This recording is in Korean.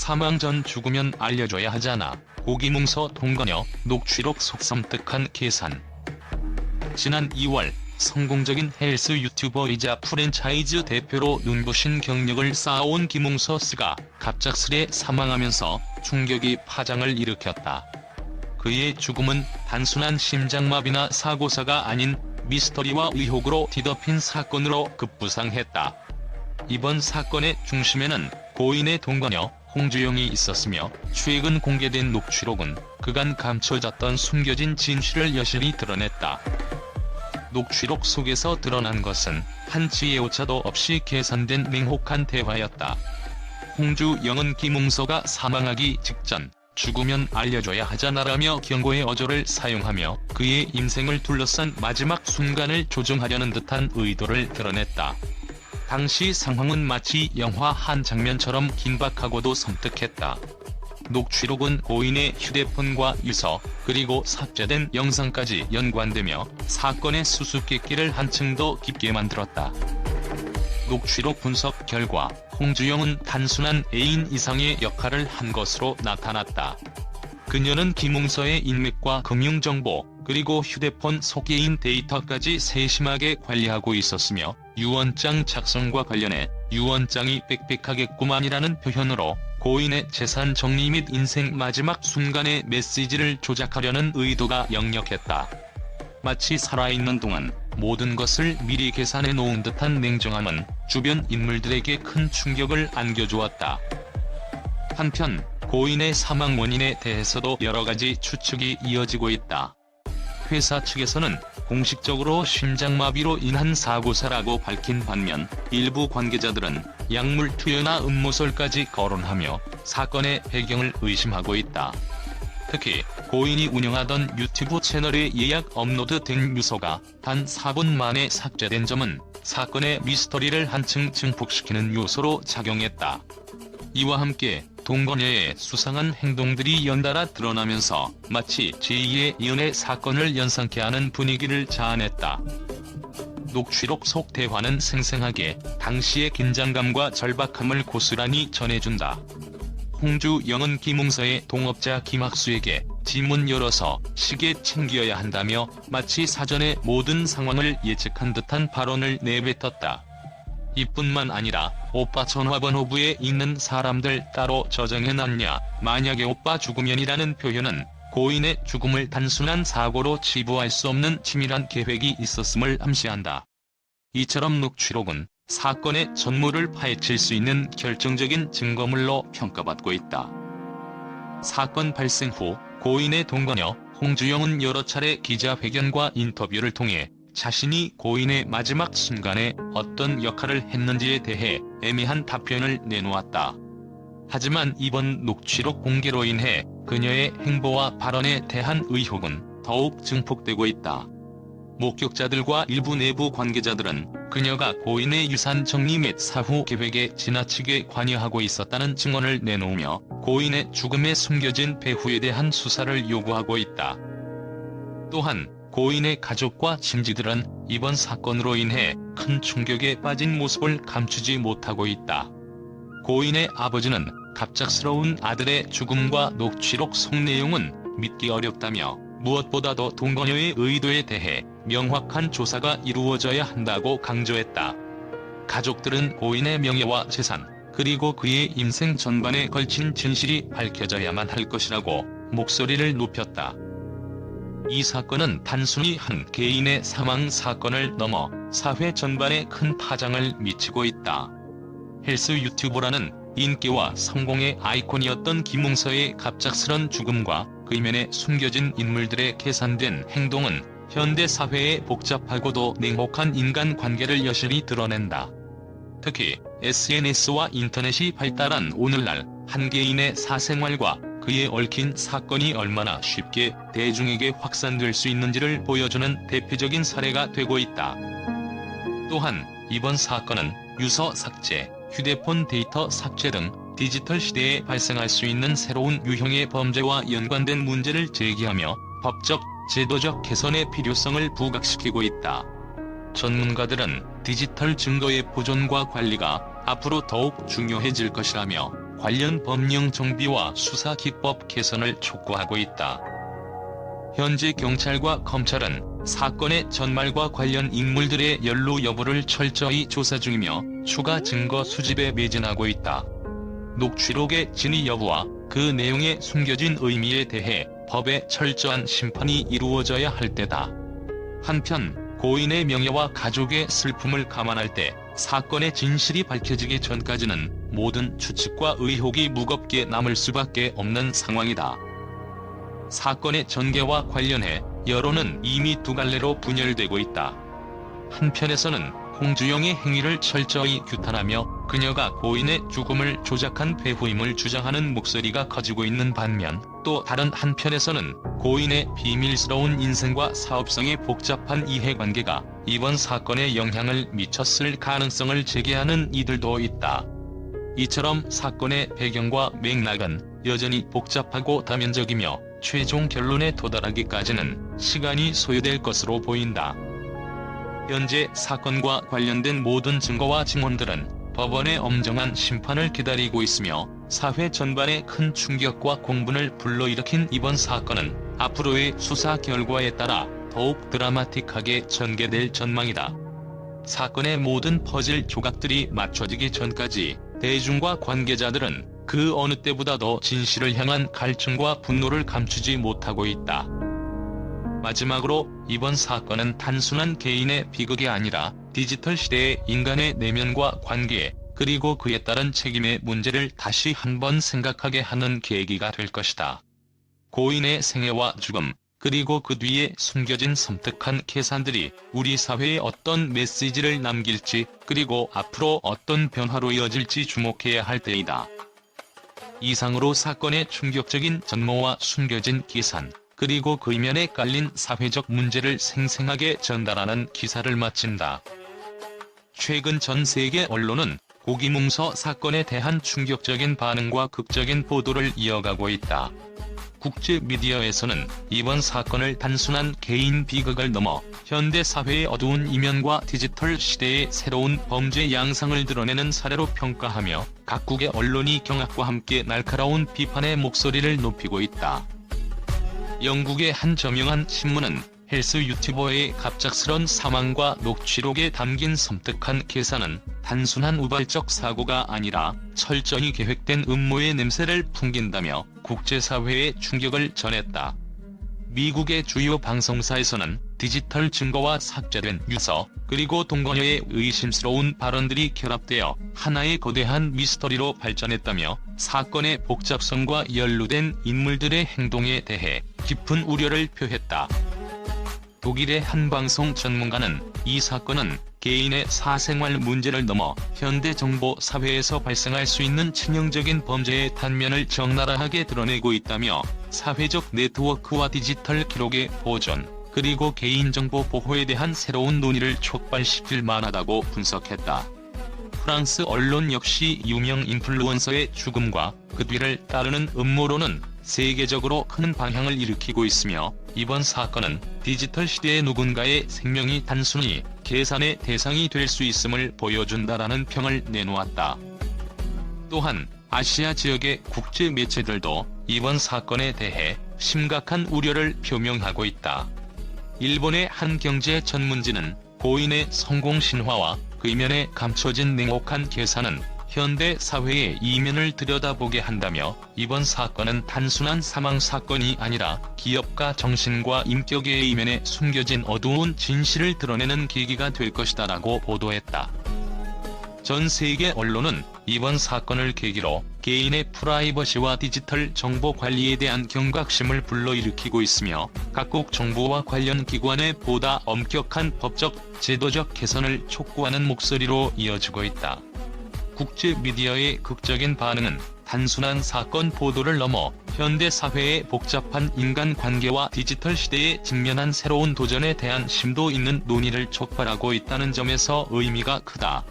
사망 전 죽으면 알려줘야 하잖아. 고기뭉서 동거녀 녹취록 속섬뜩한 계산. 지난 2월 성공적인 헬스 유튜버이자 프랜차이즈 대표로 눈부신 경력을 쌓아온 김웅서 씨가 갑작스레 사망하면서 충격이 파장을 일으켰다. 그의 죽음은 단순한 심장마비나 사고사가 아닌 미스터리와 의혹으로 뒤덮인 사건으로 급부상했다. 이번 사건의 중심에는 고인의 동거녀 홍주영이 있었으며 최근 공개된 녹취록은 그간 감춰졌던 숨겨진 진실을 여실히 드러냈다. 녹취록 속에서 드러난 것은 한치의 오차도 없이 계산된 냉혹한 대화였다. 홍주영은 김웅서가 사망하기 직전 죽으면 알려줘야 하잖아라며 경고의 어조를 사용하며 그의 임생을 둘러싼 마지막 순간을 조종하려는 듯한 의도를 드러냈다. 당시 상황은 마치 영화 한 장면처럼 긴박하고도 섬뜩했다. 녹취록은 고인의 휴대폰과 유서, 그리고 삭제된 영상까지 연관되며 사건의 수수께끼를 한층 더 깊게 만들었다. 녹취록 분석 결과 홍주영은 단순한 애인 이상의 역할을 한 것으로 나타났다. 그녀는 김웅서의 인맥과 금융정보, 그리고 휴대폰 속개인 데이터까지 세심하게 관리하고 있었으며 유언장 작성과 관련해 유언장이 빽빽하겠구만이라는 표현으로 고인의 재산 정리 및 인생 마지막 순간의 메시지를 조작하려는 의도가 역력했다. 마치 살아있는 동안 모든 것을 미리 계산해 놓은 듯한 냉정함은 주변 인물들에게 큰 충격을 안겨주었다. 한편 고인의 사망 원인에 대해서도 여러 가지 추측이 이어지고 있다. 회사 측에서는 공식적으로 심장마비로 인한 사고사라고 밝힌 반면 일부 관계자들은 약물 투여나 음모설까지 거론하며 사건의 배경을 의심하고 있다. 특히 고인이 운영하던 유튜브 채널에 예약 업로드된 유서가 단 4분 만에 삭제된 점은 사건의 미스터리를 한층 증폭시키는 요소로 작용했다. 이와 함께 동거녀의 수상한 행동들이 연달아 드러나면서 마치 제2의 연애 사건을 연상케 하는 분위기를 자아냈다. 녹취록 속 대화는 생생하게 당시의 긴장감과 절박함을 고스란히 전해준다. 홍주영은 김웅서의 동업자 김학수에게 지문 열어서 시계 챙겨야 한다며 마치 사전에 모든 상황을 예측한 듯한 발언을 내뱉었다. 이뿐만 아니라 오빠 전화번호부에 있는 사람들 따로 저장해놨냐 만약에 오빠 죽으면이라는 표현은 고인의 죽음을 단순한 사고로 치부할 수 없는 치밀한 계획이 있었음을 암시한다. 이처럼 녹취록은 사건의 전모를 파헤칠 수 있는 결정적인 증거물로 평가받고 있다. 사건 발생 후 고인의 동거녀 홍주영은 여러 차례 기자회견과 인터뷰를 통해 자신이 고인의 마지막 순간에 어떤 역할을 했는지에 대해 애매한 답변을 내놓았다. 하지만 이번 녹취록 공개로 인해 그녀의 행보와 발언에 대한 의혹은 더욱 증폭되고 있다. 목격자들과 일부 내부 관계자들은 그녀가 고인의 유산 정리 및 사후 계획에 지나치게 관여하고 있었다는 증언을 내놓으며 고인의 죽음에 숨겨진 배후에 대한 수사를 요구하고 있다. 또한 고인의 가족과 친지들은 이번 사건으로 인해 큰 충격에 빠진 모습을 감추지 못하고 있다. 고인의 아버지는 갑작스러운 아들의 죽음과 녹취록 속 내용은 믿기 어렵다며 무엇보다도 동거녀의 의도에 대해 명확한 조사가 이루어져야 한다고 강조했다. 가족들은 고인의 명예와 재산, 그리고 그의 인생 전반에 걸친 진실이 밝혀져야만 할 것이라고 목소리를 높였다. 이 사건은 단순히 한 개인의 사망 사건을 넘어 사회 전반에 큰 파장을 미치고 있다. 헬스 유튜버라는 인기와 성공의 아이콘이었던 김웅서의 갑작스런 죽음과 그 이면에 숨겨진 인물들의 계산된 행동은 현대 사회의 복잡하고도 냉혹한 인간 관계를 여실히 드러낸다. 특히 SNS와 인터넷이 발달한 오늘날 한 개인의 사생활과 그에 얽힌 사건이 얼마나 쉽게 대중에게 확산될 수 있는지를 보여주는 대표적인 사례가 되고 있다. 또한 이번 사건은 유서 삭제, 휴대폰 데이터 삭제 등 디지털 시대에 발생할 수 있는 새로운 유형의 범죄와 연관된 문제를 제기하며 법적, 제도적 개선의 필요성을 부각시키고 있다. 전문가들은 디지털 증거의 보존과 관리가 앞으로 더욱 중요해질 것이라며 관련 법령 정비와 수사 기법 개선을 촉구하고 있다. 현재 경찰과 검찰은 사건의 전말과 관련 인물들의 연루 여부를 철저히 조사 중이며 추가 증거 수집에 매진하고 있다. 녹취록의 진위 여부와 그 내용에 숨겨진 의미에 대해 법의 철저한 심판이 이루어져야 할 때다. 한편 고인의 명예와 가족의 슬픔을 감안할 때 사건의 진실이 밝혀지기 전까지는 모든 추측과 의혹이 무겁게 남을 수밖에 없는 상황이다. 사건의 전개와 관련해 여론은 이미 두 갈래로 분열되고 있다. 한편에서는 홍주영의 행위를 철저히 규탄하며 그녀가 고인의 죽음을 조작한 배후임을 주장하는 목소리가 커지고 있는 반면 또 다른 한편에서는 고인의 비밀스러운 인생과 사업성의 복잡한 이해관계가 이번 사건에 영향을 미쳤을 가능성을 제기하는 이들도 있다. 이처럼 사건의 배경과 맥락은 여전히 복잡하고 다면적이며 최종 결론에 도달하기까지는 시간이 소요될 것으로 보인다. 현재 사건과 관련된 모든 증거와 증언들은 법원의 엄정한 심판을 기다리고 있으며 사회 전반에 큰 충격과 공분을 불러일으킨 이번 사건은 앞으로의 수사 결과에 따라 더욱 드라마틱하게 전개될 전망이다. 사건의 모든 퍼즐 조각들이 맞춰지기 전까지 대중과 관계자들은 그 어느 때보다도 진실을 향한 갈증과 분노를 감추지 못하고 있다. 마지막으로 이번 사건은 단순한 개인의 비극이 아니라 디지털 시대의 인간의 내면과 관계, 그리고 그에 따른 책임의 문제를 다시 한번 생각하게 하는 계기가 될 것이다. 고인의 생애와 죽음, 그리고 그 뒤에 숨겨진 섬뜩한 계산들이 우리 사회에 어떤 메시지를 남길지 그리고 앞으로 어떤 변화로 이어질지 주목해야 할 때이다. 이상으로 사건의 충격적인 전모와 숨겨진 계산, 그리고 그 이면에 깔린 사회적 문제를 생생하게 전달하는 기사를 마친다. 최근 전 세계 언론은 고기뭉서 사건에 대한 충격적인 반응과 극적인 보도를 이어가고 있다. 국제 미디어에서는 이번 사건을 단순한 개인 비극을 넘어 현대 사회의 어두운 이면과 디지털 시대의 새로운 범죄 양상을 드러내는 사례로 평가하며 각국의 언론이 경악과 함께 날카로운 비판의 목소리를 높이고 있다. 영국의 한 저명한 신문은 헬스 유튜버의 갑작스런 사망과 녹취록에 담긴 섬뜩한 계산은 단순한 우발적 사고가 아니라 철저히 계획된 음모의 냄새를 풍긴다며 국제사회에 충격을 전했다. 미국의 주요 방송사에서는 디지털 증거와 삭제된 유서, 그리고 동거녀의 의심스러운 발언들이 결합되어 하나의 거대한 미스터리로 발전했다며 사건의 복잡성과 연루된 인물들의 행동에 대해 깊은 우려를 표했다. 독일의 한 방송 전문가는 이 사건은 개인의 사생활 문제를 넘어 현대 정보 사회에서 발생할 수 있는 치명적인 범죄의 단면을 적나라하게 드러내고 있다며 사회적 네트워크와 디지털 기록의 보존, 그리고 개인정보 보호에 대한 새로운 논의를 촉발시킬 만하다고 분석했다. 프랑스 언론 역시 유명 인플루언서의 죽음과 그 뒤를 따르는 음모론은 세계적으로 큰 방향을 일으키고 있으며 이번 사건은 디지털 시대의 누군가의 생명이 단순히 계산의 대상이 될 수 있음을 보여준다라는 평을 내놓았다. 또한 아시아 지역의 국제 매체들도 이번 사건에 대해 심각한 우려를 표명하고 있다. 일본의 한 경제 전문지는 고인의 성공 신화와 그 이면에 감춰진 냉혹한 계산은 현대 사회의 이면을 들여다보게 한다며 이번 사건은 단순한 사망 사건이 아니라 기업가 정신과 인격의 이면에 숨겨진 어두운 진실을 드러내는 계기가 될 것이다라고 보도했다. 전 세계 언론은 이번 사건을 계기로 개인의 프라이버시와 디지털 정보 관리에 대한 경각심을 불러일으키고 있으며 각국 정부와 관련 기관의 보다 엄격한 법적, 제도적 개선을 촉구하는 목소리로 이어지고 있다. 국제 미디어의 극적인 반응은 단순한 사건 보도를 넘어 현대 사회의 복잡한 인간 관계와 디지털 시대에 직면한 새로운 도전에 대한 심도 있는 논의를 촉발하고 있다는 점에서 의미가 크다.